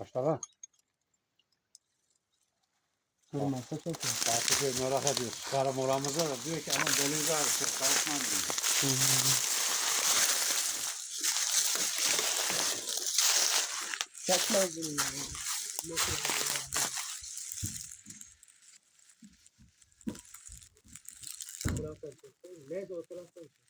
Başla lan. Durmazsa çok iyi. Fatih Bey merak ediyor. Çıkarım oramızda da diyor ki aman belinizi ağrı çok karışmam diyor. Çakmaz bunu ya. Nasıl Taraftan çeksin. Neyse o taraftan çek.